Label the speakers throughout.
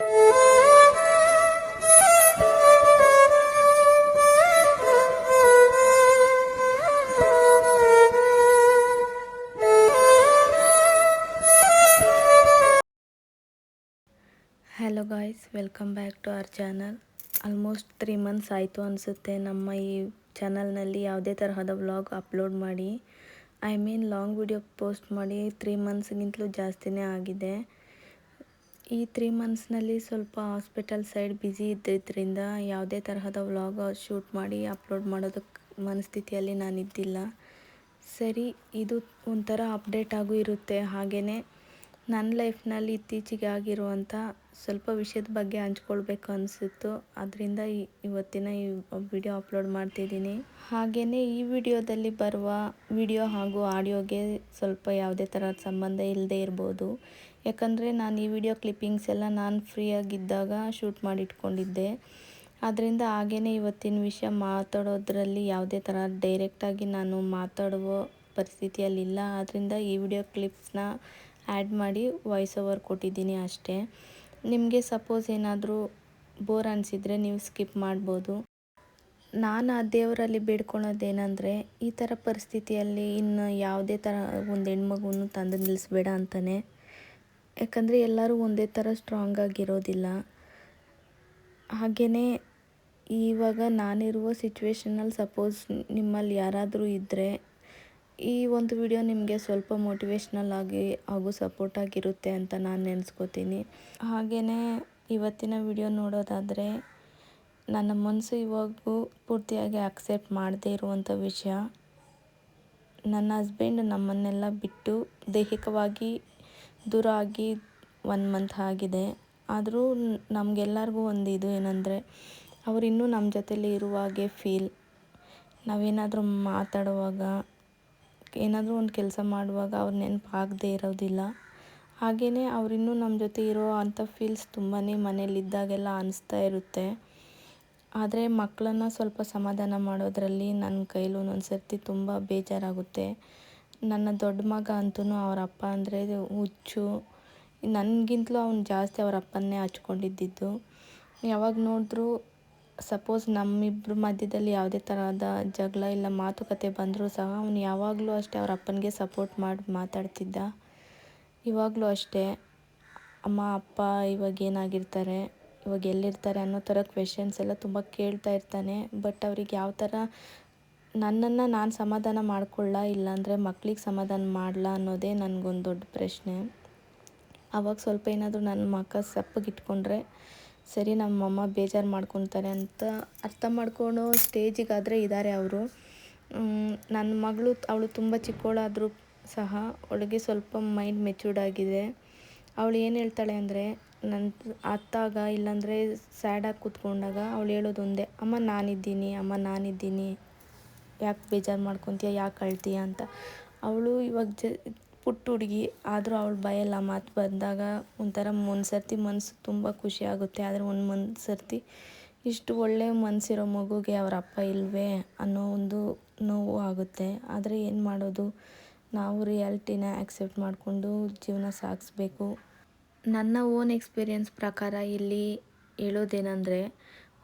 Speaker 1: Hello guys welcome back to our channel almost three months ಆಯಿತು ಅನಿಸುತ್ತೆ ನಮ್ಮ ಈ ಚಾನಲ್ನಲ್ಲಿ ಯಾವುದೇ ತರಹದ ವ್ಲಾಗ್ ಅಪ್ಲೋಡ್ ಮಾಡಿ. I mean long video post ಮಾಡಿ ತ್ರೀ ಮಂತ್ಸ್ಗಿಂತಲೂ ಜಾಸ್ತಿನೇ ಆಗಿದೆ. ಈ ತ್ರೀ ಮಂತ್ಸ್ನಲ್ಲಿ ಸ್ವಲ್ಪ ಹಾಸ್ಪಿಟಲ್ ಸೈಡ್ ಬ್ಯುಸಿ ಇದ್ದಿದ್ದರಿಂದ ಯಾವುದೇ ತರಹದ ವ್ಲಾಗ್ ಶೂಟ್ ಮಾಡಿ ಅಪ್ಲೋಡ್ ಮಾಡೋದಕ್ಕೆ ಮನಸ್ಥಿತಿಯಲ್ಲಿ ನಾನಿದ್ದಿಲ್ಲ. ಸರಿ, ಇದು ಒಂಥರ ಅಪ್ಡೇಟ್ ಆಗೂ ಇರುತ್ತೆ. ಹಾಗೆಯೇ ನನ್ನ ಲೈಫ್ನಲ್ಲಿ ಇತ್ತೀಚೆಗೆ ಆಗಿರುವಂಥ ಸ್ವಲ್ಪ ವಿಷಯದ ಬಗ್ಗೆ ಹಂಚ್ಕೊಳ್ಬೇಕು ಅನಿಸಿತ್ತು. ಅದರಿಂದ ಇವತ್ತಿನ ಈ ವಿಡಿಯೋ ಅಪ್ಲೋಡ್ ಮಾಡ್ತಿದ್ದೀನಿ. ಹಾಗೆಯೇ ಈ ವಿಡಿಯೋದಲ್ಲಿ ಬರುವ ವಿಡಿಯೋ ಹಾಗೂ ಆಡಿಯೋಗೆ ಸ್ವಲ್ಪ ಯಾವುದೇ ಥರದ ಸಂಬಂಧ ಇಲ್ಲದೆ ಇರ್ಬೋದು. ಯಾಕಂದರೆ ನಾನು ಈ ವಿಡಿಯೋ ಕ್ಲಿಪ್ಪಿಂಗ್ಸ್ ಎಲ್ಲ ನಾನು ಫ್ರೀಯಾಗಿದ್ದಾಗ ಶೂಟ್ ಮಾಡಿಟ್ಕೊಂಡಿದ್ದೆ. ಆದ್ದರಿಂದ ಹಾಗೇ ಇವತ್ತಿನ ವಿಷಯ ಮಾತಾಡೋದ್ರಲ್ಲಿ ಯಾವುದೇ ಥರ ಡೈರೆಕ್ಟಾಗಿ ನಾನು ಮಾತಾಡುವ ಪರಿಸ್ಥಿತಿಯಲ್ಲಿಲ್ಲ ಆದ್ದರಿಂದ ಈ ವಿಡಿಯೋ ಕ್ಲಿಪ್ಸ್ನ ಆ್ಯಡ್ ಮಾಡಿ ವಾಯ್ಸ್ ಓವರ್ ಕೊಟ್ಟಿದ್ದೀನಿ ಅಷ್ಟೇ. ನಿಮಗೆ ಸಪೋಸ್ ಏನಾದರೂ ಬೋರ್ ಅನಿಸಿದರೆ ನೀವು ಸ್ಕಿಪ್ ಮಾಡ್ಬೋದು. ನಾನು ಆ ದೇವರಲ್ಲಿ ಬೇಡ್ಕೊಳೋದೇನೆಂದರೆ ಈ ಥರ ಪರಿಸ್ಥಿತಿಯಲ್ಲಿ ಇನ್ನು ಯಾವುದೇ ಥರ ಒಂದು ಹೆಣ್ಮಗುನು ತಂದು ನಿಲ್ಲಿಸ್ಬೇಡ ಅಂತಾನೆ. ಯಾಕಂದರೆ ಎಲ್ಲರೂ ಒಂದೇ ಥರ ಸ್ಟ್ರಾಂಗ್ ಆಗಿರೋದಿಲ್ಲ. ಹಾಗೆಯೇ ಇವಾಗ ನಾನಿರುವ ಸಿಚುವೇಶನಲ್ಲಿ ಸಪೋಸ್ ನಿಮ್ಮಲ್ಲಿ ಯಾರಾದರೂ ಇದ್ದರೆ ಈ ಒಂದು ವಿಡಿಯೋ ನಿಮಗೆ ಸ್ವಲ್ಪ ಮೋಟಿವೇಶ್ನಲ್ ಆಗಿ ಹಾಗೂ ಸಪೋರ್ಟ್ ಆಗಿರುತ್ತೆ ಅಂತ ನಾನು ನೆನೆಸ್ಕೋತೀನಿ. ಹಾಗೆಯೇ ಇವತ್ತಿನ ವಿಡಿಯೋ ನೋಡೋದಾದರೆ ನನ್ನ ಮನಸ್ಸು ಇವಾಗೂ ಪೂರ್ತಿಯಾಗಿ ಅಕ್ಸೆಪ್ಟ್ ಮಾಡದೇ ಇರುವಂಥ ವಿಷಯ. ನನ್ನ ಹಸ್ಬೆಂಡ್ ನಮ್ಮನ್ನೆಲ್ಲ ಬಿಟ್ಟು ದೈಹಿಕವಾಗಿ ದೂರ ಆಗಿ ಒನ್ ಮಂತ್ ಆಗಿದೆ. ಆದರೂ ನಮಗೆಲ್ಲರಿಗೂ ಒಂದು ಇದು ಏನಂದರೆ, ಅವ್ರು ಇನ್ನೂ ನಮ್ಮ ಜೊತೆಲಿ ಇರುವಾಗೆ ಫೀಲ್ ನಾವೇನಾದರೂ ಮಾತಾಡುವಾಗ, ಏನಾದರೂ ಒಂದು ಕೆಲಸ ಮಾಡುವಾಗ ಅವ್ರ ನೆನಪು ಆಗದೇ ಇರೋದಿಲ್ಲ. ಹಾಗೆಯೇ ಅವರಿನ್ನೂ ನಮ್ಮ ಜೊತೆ ಇರೋ ಅಂಥ ಫೀಲ್ಸ್ ತುಂಬಾ ಮನೇಲಿದ್ದಾಗೆಲ್ಲ ಅನಿಸ್ತಾ ಇರುತ್ತೆ. ಆದರೆ ಮಕ್ಕಳನ್ನ ಸ್ವಲ್ಪ ಸಮಾಧಾನ ಮಾಡೋದರಲ್ಲಿ ನನ್ನ ಕೈಲಿ ಒಂದೊಂದು ಸರ್ತಿ ತುಂಬ ಬೇಜಾರಾಗುತ್ತೆ. ನನ್ನ ದೊಡ್ಡ ಮಗ ಅಂತೂ ಅವ್ರ ಅಪ್ಪ ಅಂದರೆ ಹುಚ್ಚು. ನನಗಿಂತಲೂ ಅವ್ನು ಜಾಸ್ತಿ ಅವರ ಅಪ್ಪನ್ನೇ ಹಚ್ಕೊಂಡಿದ್ದಿದ್ದು. ಯಾವಾಗ ನೋಡಿದ್ರು ಸಪೋಸ್ ನಮ್ಮಿಬ್ಬರ ಮಧ್ಯದಲ್ಲಿ ಯಾವುದೇ ಥರದ ಜಗಳ ಇಲ್ಲ, ಮಾತುಕತೆ ಬಂದರೂ ಸಹ ಅವನು ಯಾವಾಗಲೂ ಅಷ್ಟೇ ಅವ್ರ ಅಪ್ಪನಿಗೆ ಸಪೋರ್ಟ್ ಮಾಡಿ, ಮಾತಾಡ್ತಿದ್ದ. ಇವಾಗಲೂ ಅಷ್ಟೇ. ಅಮ್ಮ, ಅಪ್ಪ ಇವಾಗ ಏನಾಗಿರ್ತಾರೆ, ಇವಾಗ ಎಲ್ಲಿರ್ತಾರೆ ಅನ್ನೋ ಥರ ಕ್ವೆಶನ್ಸ್ ಎಲ್ಲ ತುಂಬ ಕೇಳ್ತಾ ಇರ್ತಾನೆ. ಬಟ್ ಅವ್ರಿಗೆ ಯಾವ ಥರ ನನ್ನನ್ನು ನಾನು ಸಮಾಧಾನ ಮಾಡ್ಕೊಳ್ಳ ಇಲ್ಲಾಂದರೆ ಮಕ್ಳಿಗೆ ಸಮಾಧಾನ ಮಾಡಲ್ಲ ಅನ್ನೋದೇ ನನಗೊಂದು ದೊಡ್ಡ ಪ್ರಶ್ನೆ. ಅವಾಗ ಸ್ವಲ್ಪ ಏನಾದರೂ ನನ್ನ ಮಕ್ಕ ಸಪ್ಪಗಿಟ್ಕೊಂಡ್ರೆ ಸರಿ ನಮ್ಮಮ್ಮ ಬೇಜಾರು ಮಾಡ್ಕೊತಾರೆ ಅಂತ ಅರ್ಥ ಮಾಡ್ಕೊಳ್ಳೋ ಸ್ಟೇಜಿಗಾದರೆ ಇದ್ದಾರೆ ಅವರು. ನನ್ನ ಮಗಳು ಅವಳು ತುಂಬ ಚಿಕ್ಕವಳಾದರೂ ಸಹ ಅವಳಿಗೆ ಸ್ವಲ್ಪ ಮೈಂಡ್ ಮೆಚೂರ್ಡ್ ಆಗಿದೆ. ಅವಳು ಏನು ಹೇಳ್ತಾಳೆ ಅಂದರೆ ನನ್ನ ಅತ್ತಾಗ ಇಲ್ಲಾಂದರೆ ಸ್ಯಾಡಾಗಿ ಕೂತ್ಕೊಂಡಾಗ ಅವಳು ಹೇಳೋದು ಒಂದೇ, ಅಮ್ಮ ನಾನಿದ್ದೀನಿ ಅಮ್ಮ ನಾನಿದ್ದೀನಿ. ಯಾಕೆ ಬೇಜಾರು ಮಾಡ್ಕೊತೀಯ, ಯಾಕೆ ಅಳ್ತೀಯ ಅಂತ. ಅವಳು ಇವಾಗ ಜ, ಪುಟ್ಟ ಹುಡುಗಿ, ಆದರೂ ಅವಳು ಬಾಯಲ್ಲ ಮಾತು ಬಂದಾಗ ಒಂಥರ ಒಂದು ಮನಸ್ಸು ತುಂಬ ಖುಷಿ ಆಗುತ್ತೆ. ಆದರೆ ಒಂದು ಒಂದು ಸರ್ತಿ ಇಷ್ಟು ಒಳ್ಳೆ ಮನಸ್ಸಿರೋ ಮಗುಗೆ ಅವರ ಅಪ್ಪ ಇಲ್ವೇ ಅನ್ನೋ ಒಂದು ನೋವು ಆಗುತ್ತೆ. ಆದರೆ ಏನು ಮಾಡೋದು? ನಾವು ರಿಯಾಲಿಟಿನ ಆ್ಯಕ್ಸೆಪ್ಟ್ ಮಾಡಿಕೊಂಡು ಜೀವನ ಸಾಗಿಸ್ಬೇಕು. ನನ್ನ ಓನ್ ಎಕ್ಸ್ಪೀರಿಯನ್ಸ್ ಪ್ರಕಾರ ಇಲ್ಲಿ ಹೇಳೋದೇನೆಂದರೆ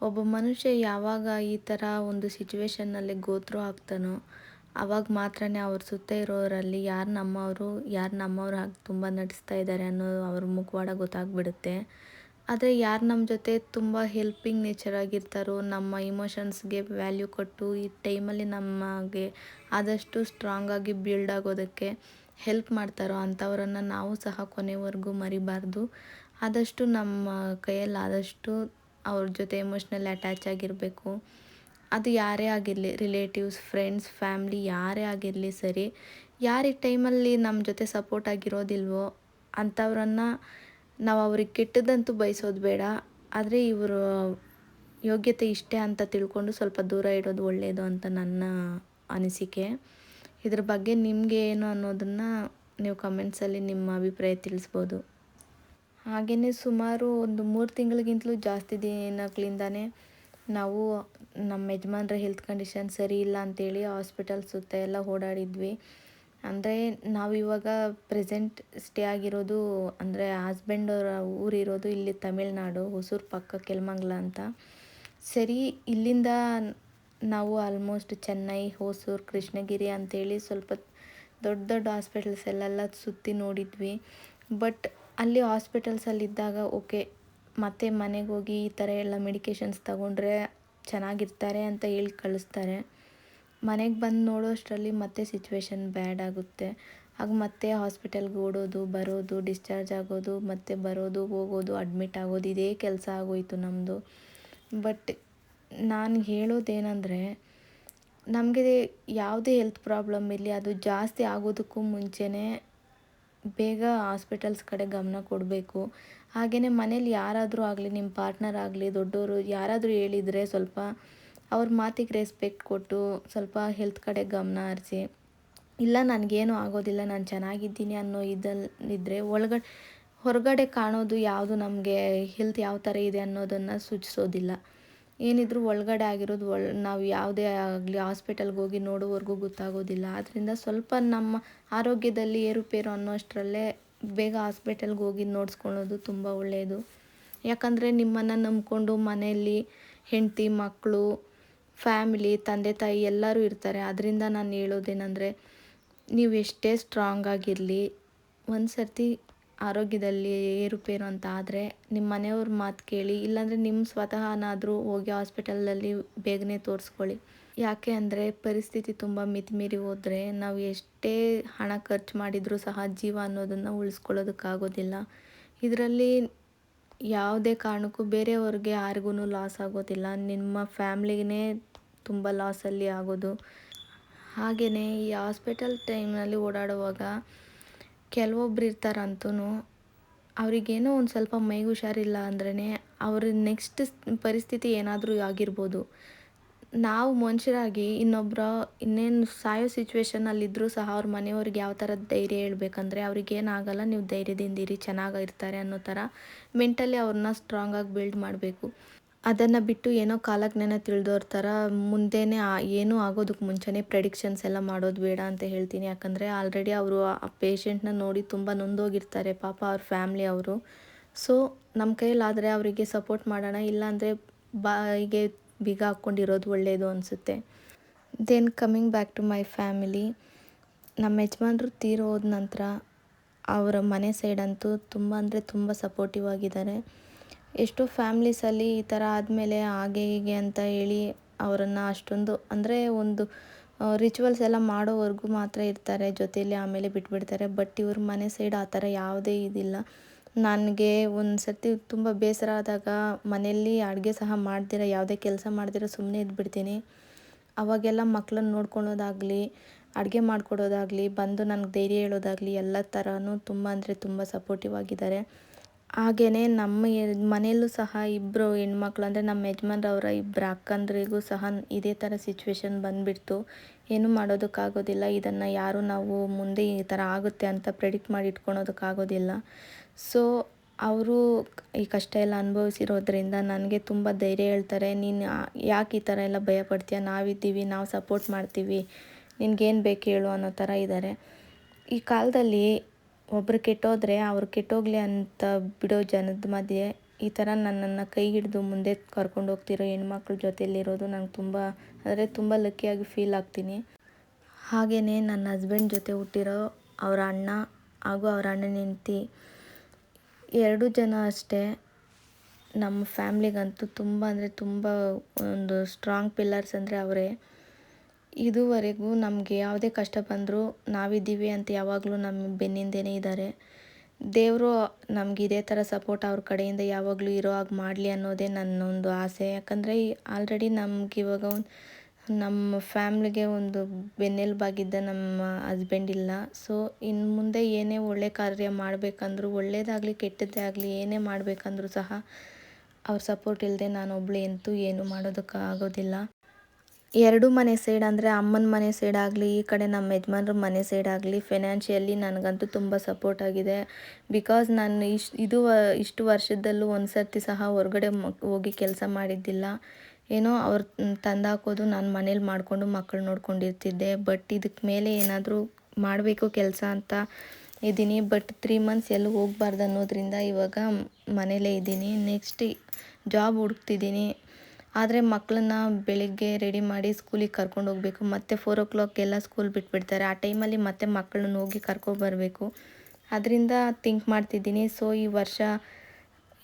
Speaker 1: ಒಬ್ಬ ಮನುಷ್ಯ ಯಾವಾಗ ಈ ಥರ ಒಂದು ಸಿಚುವೇಶನ್ನಲ್ಲಿ ಗೋತ್ರು ಆಗ್ತಾನೋ, ಅವಾಗ ಮಾತ್ರನೇ ಅವ್ರ ಸುತ್ತ ಇರೋರಲ್ಲಿ ಯಾರು ನಮ್ಮವರು, ಯಾರು ನಮ್ಮವ್ರು ಹಾಗೆ ತುಂಬ ನಟಿಸ್ತಾ ಇದ್ದಾರೆ ಅನ್ನೋದು ಅವ್ರ ಮುಖವಾಡ ಗೊತ್ತಾಗ್ಬಿಡುತ್ತೆ. ಆದರೆ ಯಾರು ನಮ್ಮ ಜೊತೆ ತುಂಬ ಹೆಲ್ಪಿಂಗ್ ನೇಚರ್ ಆಗಿರ್ತಾರೋ, ನಮ್ಮ ಇಮೋಷನ್ಸ್ಗೆ ವ್ಯಾಲ್ಯೂ ಕೊಟ್ಟು ಈ ಟೈಮಲ್ಲಿ ನಮಗೆ ಆದಷ್ಟು ಸ್ಟ್ರಾಂಗಾಗಿ ಬಿಲ್ಡ್ ಆಗೋದಕ್ಕೆ ಹೆಲ್ಪ್ ಮಾಡ್ತಾರೋ ಅಂಥವರನ್ನು ನಾವು ಸಹ ಕೊನೆವರೆಗೂ ಮರಿಬಾರ್ದು. ಆದಷ್ಟು ನಮ್ಮ ಕೈಯಲ್ಲಿ ಆದಷ್ಟು ಅವ್ರ ಜೊತೆ ಎಮೋಷ್ನಲ್ ಅಟ್ಯಾಚ್ ಆಗಿರಬೇಕು. ಅದು ಯಾರೇ ಆಗಿರಲಿ ರಿಲೇಟಿವ್ಸ್ ಫ್ರೆಂಡ್ಸ್ ಫ್ಯಾಮ್ಲಿ ಯಾರೇ ಆಗಿರಲಿ ಸರಿ, ಯಾರು ಈ ಟೈಮಲ್ಲಿ ನಮ್ಮ ಜೊತೆ ಸಪೋರ್ಟ್ ಆಗಿರೋದಿಲ್ವೋ ಅಂಥವ್ರನ್ನು ನಾವು ಅವ್ರಿಗೆ ಕೆಟ್ಟದಂತೂ ಬಯಸೋದು ಬೇಡ. ಆದರೆ ಇವರು ಯೋಗ್ಯತೆ ಇಷ್ಟೇ ಅಂತ ತಿಳ್ಕೊಂಡು ಸ್ವಲ್ಪ ದೂರ ಇಡೋದು ಒಳ್ಳೆಯದು ಅಂತ ನನ್ನ ಅನಿಸಿಕೆ. ಇದ್ರ ಬಗ್ಗೆ ನಿಮಗೆ ಏನು ಅನ್ನೋದನ್ನು ನೀವು ಕಮೆಂಟ್ಸಲ್ಲಿ ನಿಮ್ಮ ಅಭಿಪ್ರಾಯ ತಿಳಿಸ್ಬೋದು. ಹಾಗೆಯೇ ಸುಮಾರು ಒಂದು ಮೂರು ತಿಂಗಳಿಗಿಂತಲೂ ಜಾಸ್ತಿ ದಿನಗಳಿಂದನೇ ನಾವು ನಮ್ಮ ಯಜಮಾನ್ರ ಹೆಲ್ತ್ ಕಂಡೀಷನ್ ಸರಿ ಇಲ್ಲ ಅಂತೇಳಿ ಹಾಸ್ಪಿಟಲ್ ಸುತ್ತ ಎಲ್ಲ ಓಡಾಡಿದ್ವಿ. ಅಂದರೆ ನಾವಿವಾಗ ಪ್ರೆಸೆಂಟ್ ಸ್ಟೇ ಆಗಿರೋದು ಅಂದರೆ ಹಸ್ಬೆಂಡ್ ಅವರ ಊರಿರೋದು ಇಲ್ಲಿ ತಮಿಳ್ನಾಡು, ಹೊಸೂರು ಪಕ್ಕ ಕೆಲ್ಮಂಗ್ಲ ಅಂತ. ಸರಿ, ಇಲ್ಲಿಂದ ನಾವು ಆಲ್ಮೋಸ್ಟ್ ಚೆನ್ನೈ, ಹೊಸೂರು, ಕೃಷ್ಣಗಿರಿ ಅಂತೇಳಿ ಸ್ವಲ್ಪ ದೊಡ್ಡ ದೊಡ್ಡ ಹಾಸ್ಪಿಟಲ್ಸ್ ಎಲ್ಲೆಲ್ಲ ಸುತ್ತಿ ನೋಡಿದ್ವಿ. ಬಟ್ ಅಲ್ಲಿ ಹಾಸ್ಪಿಟಲ್ಸಲ್ಲಿದ್ದಾಗ, ಓಕೆ, ಮತ್ತೆ ಮನೆಗೆ ಹೋಗಿ ಈ ಥರ ಎಲ್ಲ ಮೆಡಿಕೇಷನ್ಸ್ ತಗೊಂಡ್ರೆ ಚೆನ್ನಾಗಿರ್ತಾರೆ ಅಂತ ಹೇಳಿ ಕಳಿಸ್ತಾರೆ. ಮನೆಗೆ ಬಂದು ನೋಡೋಷ್ಟರಲ್ಲಿ ಮತ್ತೆ ಸಿಚುವೇಶನ್ ಬ್ಯಾಡ್ ಆಗುತ್ತೆ. ಆಗ ಮತ್ತೆ ಹಾಸ್ಪಿಟಲ್ಗೆ ಓಡೋದು, ಬರೋದು, ಡಿಸ್ಚಾರ್ಜ್ ಆಗೋದು, ಮತ್ತೆ ಬರೋದು, ಹೋಗೋದು, ಅಡ್ಮಿಟ್ ಆಗೋದು, ಇದೇ ಕೆಲಸ ಆಗೋಯಿತು ನಮ್ಮದು ಬಟ್ ನಾನು ಹೇಳೋದೇನೆಂದರೆ, ನಮಗೆ ಯಾವುದೇ ಹೆಲ್ತ್ ಪ್ರಾಬ್ಲಮ್ ಇರಲಿ, ಅದು ಜಾಸ್ತಿ ಆಗೋದಕ್ಕೂ ಮುಂಚೆನೇ ಬೇಗ ಹಾಸ್ಪಿಟಲ್ಸ್ ಕಡೆ ಗಮನ ಕೊಡಬೇಕು. ಹಾಗೆಯೇ ಮನೇಲಿ ಯಾರಾದರೂ ಆಗಲಿ ನಿಮ್ಮ ಪಾರ್ಟ್ನರ್ ಆಗಲಿ ದೊಡ್ಡವರು ಯಾರಾದರೂ ಹೇಳಿದರೆ ಸ್ವಲ್ಪ ಅವ್ರ ಮಾತಿಗೆ ರೆಸ್ಪೆಕ್ಟ್ ಕೊಟ್ಟು ಸ್ವಲ್ಪ ಹೆಲ್ತ್ ಕಡೆ ಗಮನ ಹರಿಸಿ. ಇಲ್ಲ, ನನಗೇನು ಆಗೋದಿಲ್ಲ, ನಾನು ಚೆನ್ನಾಗಿದ್ದೀನಿ ಅನ್ನೋ ಇದ್ದರೆ ಒಳಗಡೆ ಹೊರಗಡೆ ಕಾಣೋದು ಯಾವುದು ನಮಗೆ ಹೆಲ್ತ್ ಯಾವ ಥರ ಇದೆ ಅನ್ನೋದನ್ನು ಸೂಚಿಸೋದಿಲ್ಲ. ಏನಿದ್ರು ಒಳಗಡೆ ಆಗಿರೋದು ಒಳ, ನಾವು ಯಾವುದೇ ಆಗಲಿ ಹಾಸ್ಪಿಟಲ್ಗೆ ಹೋಗಿ ನೋಡೋವರೆಗೂ ಗೊತ್ತಾಗೋದಿಲ್ಲ. ಆದ್ದರಿಂದ ಸ್ವಲ್ಪ ನಮ್ಮ ಆರೋಗ್ಯದಲ್ಲಿ ಏರುಪೇರು ಅನ್ನೋಷ್ಟರಲ್ಲೇ ಬೇಗ ಹಾಸ್ಪಿಟಲ್ಗೆ ಹೋಗಿ ನೋಡಿಸ್ಕೊಳ್ಳೋದು ತುಂಬ ಒಳ್ಳೆಯದು ಯಾಕಂದರೆ ನಿಮ್ಮನ್ನು ನಂಬಿಕೊಂಡು ಮನೆಯಲ್ಲಿ ಹೆಂಡತಿ ಮಕ್ಕಳು ಫ್ಯಾಮಿಲಿ, ತಂದೆ, ತಾಯಿ ಎಲ್ಲರೂ ಇರ್ತಾರೆ. ಅದರಿಂದ ನಾನು ಹೇಳೋದೇನೆಂದರೆ, ನೀವು ಎಷ್ಟೇ ಸ್ಟ್ರಾಂಗ್ ಆಗಿರಲಿ ಒಂದು ಸರ್ತಿ ಆರೋಗ್ಯದಲ್ಲಿ ಏರುಪೇರು ಅಂತ ಆದರೆ ನಿಮ್ಮ ಮನೆಯವ್ರ ಮಾತು ಕೇಳಿ, ಇಲ್ಲಾಂದರೆ ನಿಮ್ಮ ಸ್ವತಃನಾದರೂ ಹೋಗಿ ಹಾಸ್ಪಿಟಲಲ್ಲಿ ಬೇಗನೆ ತೋರಿಸ್ಕೊಳ್ಳಿ. ಯಾಕೆ ಅಂದರೆ ಪರಿಸ್ಥಿತಿ ತುಂಬ ಮಿತಿಮೀರಿ ಹೋದರೆ ನಾವು ಎಷ್ಟೇ ಹಣ ಖರ್ಚು ಮಾಡಿದರೂ ಸಹ ಜೀವ ಅನ್ನೋದನ್ನು ಉಳಿಸ್ಕೊಳ್ಳೋದಕ್ಕಾಗೋದಿಲ್ಲ. ಇದರಲ್ಲಿ ಯಾವುದೇ ಕಾರಣಕ್ಕೂ ಬೇರೆಯವ್ರಿಗೆ ಯಾರಿಗೂ ಲಾಸ್ ಆಗೋದಿಲ್ಲ. ನಿಮ್ಮ ಫ್ಯಾಮ್ಲಿಗೇ ತುಂಬ ಲಾಸಲ್ಲಿ ಆಗೋದು. ಹಾಗೆಯೇ ಈ ಹಾಸ್ಪಿಟಲ್ ಟೈಮ್ನಲ್ಲಿ ಓಡಾಡುವಾಗ ಕೆಲವೊಬ್ರು ಇರ್ತಾರಂತೂ ಅವರಿಗೇನೋ ಒಂದು ಸ್ವಲ್ಪ ಮೈಗೆ ಹುಷಾರಿಲ್ಲ ಅಂದ್ರೇ ಅವ್ರ ನೆಕ್ಸ್ಟ್ ಪರಿಸ್ಥಿತಿ ಏನಾದರೂ ಆಗಿರ್ಬೋದು. ನಾವು ಮನುಷ್ಯರಾಗಿ ಇನ್ನೊಬ್ಬರ ಇನ್ನೇನು ಸಾಯೋ ಸಿಚುವೇಶನಲ್ಲಿದ್ದರೂ ಸಹ ಅವ್ರ ಮನೆಯವ್ರಿಗೆ ಯಾವ ಥರ ಧೈರ್ಯ ಹೇಳ್ಬೇಕಂದ್ರೆ ಅವ್ರಿಗೇನಾಗಲ್ಲ ನೀವು ಧೈರ್ಯದಿಂದಿರಿ ಚೆನ್ನಾಗಿರ್ತಾರೆ ಅನ್ನೋ ಥರ ಮೆಂಟಲಿ ಅವ್ರನ್ನ ಸ್ಟ್ರಾಂಗಾಗಿ ಬಿಲ್ಡ್ ಮಾಡಬೇಕು. ಅದನ್ನು ಬಿಟ್ಟು ಏನೋ ಕಾಲಜ್ಞಾನ ತಿಳಿದೋರ ಥರ ಮುಂದೆನೇ ಏನೂ ಆಗೋದಕ್ಕೆ ಮುಂಚೆನೇ ಪ್ರೆಡಿಕ್ಷನ್ಸ್ ಎಲ್ಲ ಮಾಡೋದು ಬೇಡ ಅಂತ ಹೇಳ್ತೀನಿ. ಯಾಕಂದರೆ ಆಲ್ರೆಡಿ ಅವರು ಆ ಪೇಷಂಟ್ನ ನೋಡಿ ತುಂಬ ನೊಂದೋಗಿರ್ತಾರೆ, ಪಾಪ ಅವ್ರ ಫ್ಯಾಮ್ಲಿ ಅವರು. ಸೊ ನಮ್ಮ ಕೈಯಲ್ಲಾದರೆ ಅವರಿಗೆ ಸಪೋರ್ಟ್ ಮಾಡೋಣ, ಇಲ್ಲಾಂದರೆ ಬಾಯಿಗೆ ಬೀಗ ಹಾಕ್ಕೊಂಡಿರೋದು ಒಳ್ಳೆಯದು ಅನಿಸುತ್ತೆ. Then coming back to my family ನಮ್ಮ ಯಜಮಾನ್ರು ತೀರೋದ ನಂತರ ಅವರ ಮನೆ ಸೈಡಂತೂ ತುಂಬ ಅಂದರೆ ತುಂಬ ಸಪೋರ್ಟಿವ್ ಆಗಿದ್ದಾರೆ. ಎಷ್ಟೋ ಫ್ಯಾಮ್ಲೀಸಲ್ಲಿ ಈ ಥರ ಆದಮೇಲೆ ಹಾಗೆ ಹೀಗೆ ಅಂತ ಹೇಳಿ ಅವರನ್ನು ಅಷ್ಟೊಂದು, ಅಂದರೆ ಒಂದು ರಿಚುವಲ್ಸ್ ಎಲ್ಲ ಮಾಡೋವರೆಗೂ ಮಾತ್ರ ಇರ್ತಾರೆ, ಜೊತೆಯಲ್ಲಿ ಆಮೇಲೆ ಬಿಟ್ಬಿಡ್ತಾರೆ. ಬಟ್ ಇವ್ರ ಮನೆ ಸೈಡ್ ಆ ಥರ ಯಾವುದೇ ಇದಿಲ್ಲ. ನನಗೆ ಒಂದು ಸರ್ತಿ ತುಂಬ ಬೇಸರ ಆದಾಗ ಮನೆಯಲ್ಲಿ ಅಡುಗೆ ಸಹ ಮಾಡ್ದಿರ, ಯಾವುದೇ ಕೆಲಸ ಮಾಡ್ದಿರ ಸುಮ್ಮನೆ ಇದ್ಬಿಡ್ತೀನಿ. ಅವಾಗೆಲ್ಲ ಮಕ್ಕಳನ್ನ ನೋಡ್ಕೊಳೋದಾಗಲಿ, ಅಡುಗೆ ಮಾಡಿಕೊಡೋದಾಗಲಿ, ಬಂದು ನನಗೆ ಧೈರ್ಯ ಹೇಳೋದಾಗಲಿ, ಎಲ್ಲ ಥರನೂ ತುಂಬ ಅಂದರೆ ತುಂಬ ಸಪೋರ್ಟಿವ್ ಆಗಿದ್ದಾರೆ. ಹಾಗೆಯೇ ನಮ್ಮ ಮನೆಯಲ್ಲೂ ಸಹ ಇಬ್ಬರು ಹೆಣ್ಮಕ್ಳು ಅಂದರೆ ನಮ್ಮ ಯಜಮಾನ್ರವರ ಇಬ್ಬರು ಅಕ್ಕಂದ್ರಿಗೂ ಸಹ ಇದೇ ಥರ ಸಿಚುವೇಶನ್ ಬಂದುಬಿಡ್ತು. ಏನೂ ಮಾಡೋದಕ್ಕಾಗೋದಿಲ್ಲ. ಇದನ್ನು ಯಾರು ನಾವು ಮುಂದೆ ಈ ಥರ ಆಗುತ್ತೆ ಅಂತ ಪ್ರೆಡಿಕ್ಟ್ ಮಾಡಿ ಇಟ್ಕೊಳೋದಕ್ಕಾಗೋದಿಲ್ಲ. ಸೊ ಅವರು ಈ ಕಷ್ಟ ಎಲ್ಲ ಅನುಭವಿಸಿರೋದ್ರಿಂದ ನನಗೆ ತುಂಬ ಧೈರ್ಯ ಹೇಳ್ತಾರೆ. ನೀನು ಯಾಕೆ ಈ ಥರ ಎಲ್ಲ ಭಯ ಪಡ್ತೀಯ ನಾವಿದ್ದೀವಿ, ನಾವು ಸಪೋರ್ಟ್ ಮಾಡ್ತೀವಿ. ನಿನಗೇನು ಬೇಕು ಹೇಳು ಅನ್ನೋ ಥರ ಇದ್ದಾರೆ ಈ ಕಾಲದಲ್ಲಿ ಒಬ್ಬರು ಕೆಟ್ಟೋದ್ರೆ ಅವ್ರು ಕೆಟ್ಟೋಗ್ಲಿ ಅಂತ ಬಿಡೋ ಜನದ ಮಧ್ಯೆ ಈ ಥರ ನನ್ನನ್ನು ಕೈ ಹಿಡಿದು ಮುಂದೆ ಕರ್ಕೊಂಡು ಹೋಗ್ತಿರೋ ಹೆಣ್ಮಕ್ಳ ಜೊತೆಯಲ್ಲಿರೋದು ನಂಗೆ ತುಂಬ, ಅಂದರೆ ತುಂಬ ಲಕ್ಕಿಯಾಗಿ ಫೀಲ್ ಆಗ್ತೀನಿ. ಹಾಗೆಯೇ ನನ್ನ ಹಸ್ಬೆಂಡ್ ಜೊತೆ ಹುಟ್ಟಿರೋ ಅವರ ಅಣ್ಣ ಹಾಗೂ ಅವರ ಅಣ್ಣನ ಹೆಂಡ್ತಿ, ಎರಡು ಜನ ಅಷ್ಟೇ. ನಮ್ಮ ಫ್ಯಾಮ್ಲಿಗಂತೂ ತುಂಬ ಅಂದರೆ ತುಂಬ ಒಂದು ಸ್ಟ್ರಾಂಗ್ ಪಿಲ್ಲರ್ಸ್ ಅಂದರೆ ಅವರೇ. ಇದುವರೆಗೂ ನಮಗೆ ಯಾವುದೇ ಕಷ್ಟ ಬಂದರೂ ನಾವಿದ್ದೀವಿ ಅಂತ ಯಾವಾಗಲೂ ನಮ್ಮ ಬೆನ್ನಿಂದೇನೆ ಇದ್ದಾರೆ. ದೇವರು ನಮ್ಗೆ ಇದೇ ಥರ ಸಪೋರ್ಟ್ ಅವ್ರ ಕಡೆಯಿಂದ ಯಾವಾಗಲೂ ಇರೋ ಹಾಗೆ ಮಾಡಲಿ ಅನ್ನೋದೇ ನನ್ನೊಂದು ಆಸೆ. ಯಾಕಂದರೆ ಆಲ್ರೆಡಿ ನಮ್ಗೆ ಇವಾಗ ಒಂದು ನಮ್ಮ ಫ್ಯಾಮ್ಲಿಗೆ ಒಂದು ಬೆನ್ನೆಲುಬಾಗಿದ್ದ ನಮ್ಮ ಹಸ್ಬೆಂಡ್ ಇಲ್ಲ. ಸೊ ಇನ್ನು ಮುಂದೆ ಏನೇ ಒಳ್ಳೆ ಕಾರ್ಯ ಮಾಡಬೇಕಂದ್ರೂ, ಒಳ್ಳೇದಾಗಲಿ, ಕೆಟ್ಟದ್ದೇ ಆಗಲಿ, ಏನೇ ಮಾಡಬೇಕಂದ್ರೂ ಸಹ ಅವ್ರ ಸಪೋರ್ಟ್ ಇಲ್ಲದೆ ನಾನೊಬ್ಳು ಎಂತೂ ಏನು ಮಾಡೋದಕ್ಕಾಗೋದಿಲ್ಲ. ಎರಡು ಮನೆ ಸೈಡ್ ಅಂದರೆ ಅಮ್ಮನ ಮನೆ ಸೈಡ್ ಆಗಲಿ, ಈ ಕಡೆ ನಮ್ಮ ಯಜಮಾನ್ರ ಮನೆ ಸೈಡ್ ಆಗಲಿ ಫೈನಾನ್ಷಿಯಲಿ ನನಗಂತೂ ತುಂಬ ಸಪೋರ್ಟ್ ಆಗಿದೆ. ಬಿಕಾಸ್ ನಾನು ಇಷ್ಟು ಇದು ಇಷ್ಟು ವರ್ಷದಲ್ಲೂ ಒಂದು ಸರ್ತಿ ಸಹ ಹೊರಗಡೆ ಹೋಗಿ ಕೆಲಸ ಮಾಡಿದ್ದಿಲ್ಲ. ಏನೋ ಅವ್ರು ತಂದಾಕೋದು ನಾನು ಮನೇಲಿ ಮಾಡಿಕೊಂಡು ಮಕ್ಕಳು ನೋಡ್ಕೊಂಡಿರ್ತಿದ್ದೆ. ಬಟ್ ಇದಕ್ಕೆ ಮೇಲೆ ಏನಾದರೂ ಮಾಡಬೇಕು ಕೆಲಸ ಅಂತ ಇದ್ದೀನಿ. ಬಟ್ ತ್ರೀ ಮಂತ್ಸ್ ಎಲ್ಲೂ ಹೋಗ್ಬಾರ್ದು ಅನ್ನೋದ್ರಿಂದ ಇವಾಗ ಮನೇಲೇ ಇದ್ದೀನಿ. ನೆಕ್ಸ್ಟ್ ಜಾಬ್ ಹುಡುಕ್ತಿದ್ದೀನಿ. ಆದರೆ ಮಕ್ಕಳನ್ನ ಬೆಳಿಗ್ಗೆ ರೆಡಿ ಮಾಡಿ ಸ್ಕೂಲಿಗೆ ಕರ್ಕೊಂಡು ಹೋಗಬೇಕು. ಮತ್ತೆ ಫೋರ್ ಓ ಕ್ಲಾಕ್ಗೆಲ್ಲ ಸ್ಕೂಲ್ ಬಿಟ್ಬಿಡ್ತಾರೆ. ಆ ಟೈಮಲ್ಲಿ ಮತ್ತೆ ಮಕ್ಕಳನ್ನ ಹೋಗಿ ಕರ್ಕೊಬರಬೇಕು ಅದರಿಂದ ಥಿಂಕ್ ಮಾಡ್ತಿದ್ದೀನಿ. ಸೊ ಈ ವರ್ಷ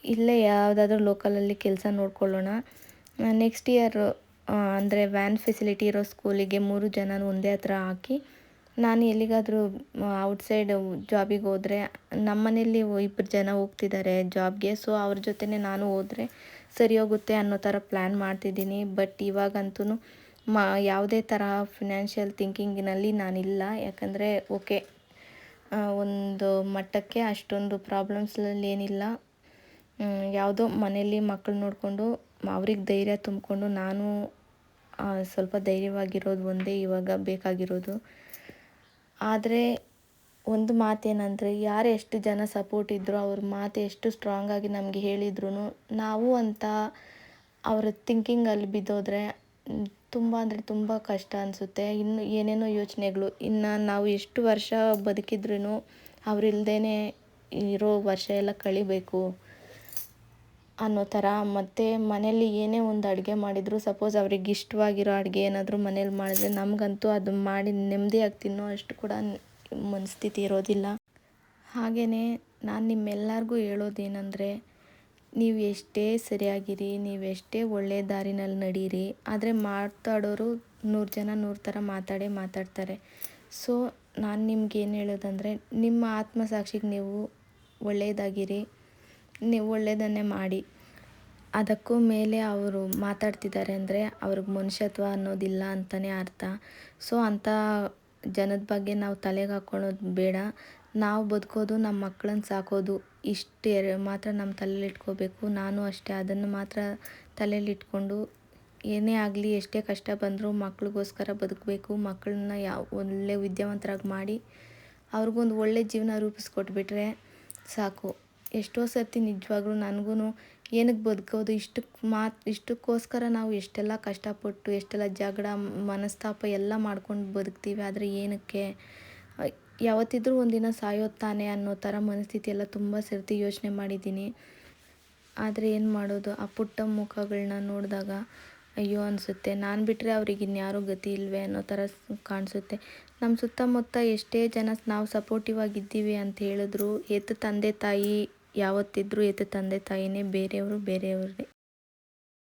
Speaker 1: ಇಲ್ಲೇ ಯಾವುದಾದ್ರೂ ಲೋಕಲಲ್ಲಿ ಕೆಲಸ ನೋಡ್ಕೊಳ್ಳೋಣ. ನೆಕ್ಸ್ಟ್ ಇಯರ್ ಅಂದರೆ ವ್ಯಾನ್ ಫೆಸಿಲಿಟಿ ಇರೋ ಸ್ಕೂಲಿಗೆ ಮೂರು ಜನ ಒಂದೇ ಹತ್ರ ಹಾಕಿ, ನಾನು ಎಲ್ಲಿಗಾದರೂ ಔಟ್ಸೈಡ್ ಜಾಬಿಗೆ ಹೋದರೆ ನಮ್ಮ ಮನೇಲಿ ಇಬ್ಬರು ಜನ ಹೋಗ್ತಿದ್ದಾರೆ ಜಾಬ್ಗೆ ಸೊ ಅವ್ರ ಜೊತೆನೇ ನಾನು ಹೋದರೆ ಸರಿ ಹೋಗುತ್ತೆ ಅನ್ನೋ ಥರ ಪ್ಲ್ಯಾನ್ ಮಾಡ್ತಿದ್ದೀನಿ. ಬಟ್ ಇವಾಗಂತೂ ಮ, ಯಾವುದೇ ಥರ ಫಿನಾನ್ಷಿಯಲ್ ಥಿಂಕಿಂಗಿನಲ್ಲಿ ನಾನಿಲ್ಲ. ಯಾಕಂದರೆ ಓಕೆ ಒಂದು ಮಟ್ಟಕ್ಕೆ ಅಷ್ಟೊಂದು ಪ್ರಾಬ್ಲಮ್ಸ್ನಲ್ಲಿ ಏನಿಲ್ಲ. ಯಾವುದೋ ಮನೆಯಲ್ಲಿ ಮಕ್ಕಳು ನೋಡಿಕೊಂಡು, ಅವ್ರಿಗೆ ಧೈರ್ಯ ತುಂಬಿಕೊಂಡು ನಾನು ಸ್ವಲ್ಪ ಧೈರ್ಯವಾಗಿರೋದು ಒಂದೇ ಇವಾಗ ಬೇಕಾಗಿರೋದು. ಆದರೆ ಒಂದು ಮಾತೇನಂದರೆ, ಯಾರು ಎಷ್ಟು ಜನ ಸಪೋರ್ಟ್ ಇದ್ದರೂ ಅವ್ರ ಮಾತು ಎಷ್ಟು ಸ್ಟ್ರಾಂಗಾಗಿ ನಮಗೆ ಹೇಳಿದ್ರು ನಾವು ಅಂತ ಅವರ ಥಿಂಕಿಂಗಲ್ಲಿ ಬಿದ್ದೋದ್ರೆ ತುಂಬ ಅಂದರೆ ತುಂಬ ಕಷ್ಟ ಅನಿಸುತ್ತೆ. ಇನ್ನು ಏನೇನೋ ಯೋಚನೆಗಳು, ಇನ್ನು ನಾವು ಎಷ್ಟು ವರ್ಷ ಬದುಕಿದ್ರೂ ಅವರಿಲ್ದೇನೆ ಇರೋ ವರ್ಷ ಎಲ್ಲ ಕಳಿಬೇಕು ಅನ್ನೋ ಥರ. ಮತ್ತು ಮನೇಲಿ ಏನೇ ಒಂದು ಅಡುಗೆ ಮಾಡಿದರೂ ಸಪೋಸ್ ಅವ್ರಿಗೆ ಇಷ್ಟವಾಗಿರೋ ಅಡುಗೆ ಏನಾದರೂ ಮನೇಲಿ ಮಾಡಿದ್ರೆ ನಮಗಂತೂ ಅದು ಮಾಡಿ ನೆಮ್ಮದಿಯಾಗಿ ತಿನ್ನೋ ಅಷ್ಟು ಕೂಡ ಮನಸ್ಥಿತಿ ಇರೋದಿಲ್ಲ. ಹಾಗೆಯೇ ನಾನು ನಿಮ್ಮೆಲ್ಲರಿಗೂ ಹೇಳೋದೇನೆಂದರೆ, ನೀವು ಎಷ್ಟೇ ಸರಿಯಾಗಿರಿ, ನೀವು ಎಷ್ಟೇ ಒಳ್ಳೆ ದಾರಿನಲ್ಲಿ ನಡೀರಿ, ಆದರೆ ಮಾತಾಡೋರು ನೂರು ಜನ ನೂರು ಥರ ಮಾತಾಡೇ ಮಾತಾಡ್ತಾರೆ. ಸೊ ನಾನು ನಿಮ್ಗೆ ಏನು ಹೇಳೋದಂದರೆ, ನಿಮ್ಮ ಆತ್ಮಸಾಕ್ಷಿಗೆ ನೀವು ಒಳ್ಳೆಯದಾಗಿರಿ ನೀವು ಒಳ್ಳೆಯದನ್ನೇ ಮಾಡಿ. ಅದಕ್ಕೂ ಮೇಲೆ ಅವರು ಮಾತಾಡ್ತಿದ್ದಾರೆ ಅಂದರೆ, ಅವ್ರಿಗೆ ಮನುಷ್ಯತ್ವ ಅನ್ನೋದಿಲ್ಲ ಅಂತಲೇ ಅರ್ಥ. ಸೊ ಅಂಥ ಜನದ ಬಗ್ಗೆ ನಾವು ತಲೆಗೆ ಹಾಕ್ಕೊಳ್ಳೋದು ಬೇಡ. ನಾವು ಬದುಕೋದು ನಮ್ಮ ಮಕ್ಕಳನ್ನ ಸಾಕೋದು. ಇಷ್ಟೇ ಮಾತ್ರ ನಮ್ಮ ತಲೆಯಲ್ಲಿ ಇಟ್ಕೋಬೇಕು. ನಾನು ಅಷ್ಟೇ. ಅದನ್ನು ಮಾತ್ರ ತಲೆಯಲ್ಲಿ ಇಟ್ಕೊಂಡು ಏನೇ ಆಗಲಿ ಎಷ್ಟೇ ಕಷ್ಟ ಬಂದರೂ ಮಕ್ಳಿಗೋಸ್ಕರ ಬದುಕಬೇಕು. ಮಕ್ಕಳನ್ನ ಯಾವ ಒಳ್ಳೆ ವಿದ್ಯಾವಂತರಾಗಿ ಮಾಡಿ ಅವ್ರಿಗೊಂದು ಒಳ್ಳೆ ಜೀವನ ರೂಪಿಸ್ಕೊಟ್ಬಿಟ್ರೆ ಸಾಕು. ಎಷ್ಟೋ ಸರ್ತಿ ನಿಜವಾಗ್ಲೂ ನನಗೂ ಏನಕ್ಕೆ ಬದುಕೋದು? ಇಷ್ಟಕ್ಕೆ ಮಾತು, ಇಷ್ಟಕ್ಕೋಸ್ಕರ ನಾವು ಎಷ್ಟೆಲ್ಲ ಕಷ್ಟಪಟ್ಟು, ಎಷ್ಟೆಲ್ಲ ಜಗಳ, ಮನಸ್ತಾಪ ಎಲ್ಲ ಮಾಡ್ಕೊಂಡು ಬದುಕ್ತೀವಿ. ಆದರೆ ಏನಕ್ಕೆ? ಯಾವತ್ತಿದ್ರೂ ಒಂದಿನ ಸಾಯೋದು ತಾನೆ ಅನ್ನೋ ಥರ ಮನಸ್ಥಿತಿ ಎಲ್ಲ ತುಂಬ ಸರ್ತಿ ಯೋಚನೆ ಮಾಡಿದ್ದೀನಿ. ಆದರೆ ಏನು ಮಾಡೋದು? ಆ ಪುಟ್ಟ ಮುಖಗಳನ್ನ ನೋಡಿದಾಗ ಅಯ್ಯೋ ಅನಿಸುತ್ತೆ. ನಾನು ಬಿಟ್ಟರೆ ಅವ್ರಿಗೆ ಇನ್ಯಾರೂ ಗತಿ ಇಲ್ವೇ ಅನ್ನೋ ಥರ ಕಾಣಿಸುತ್ತೆ. ನಮ್ಮ ಸುತ್ತಮುತ್ತ ಎಷ್ಟೇ ಜನ ನಾವು ಸಪೋರ್ಟಿವ್ ಆಗಿದ್ದೀವಿ ಅಂತ ಹೇಳಿದ್ರು ಎತ್ತು ತಂದೆ ತಾಯಿ ಯಾವತ್ತಿದ್ರೂ ಎತ್ತು ತಂದೆ ತಾಯಿನೇ ಬೇರೆಯವರು ಬೇರೆಯವ್ರದೇ.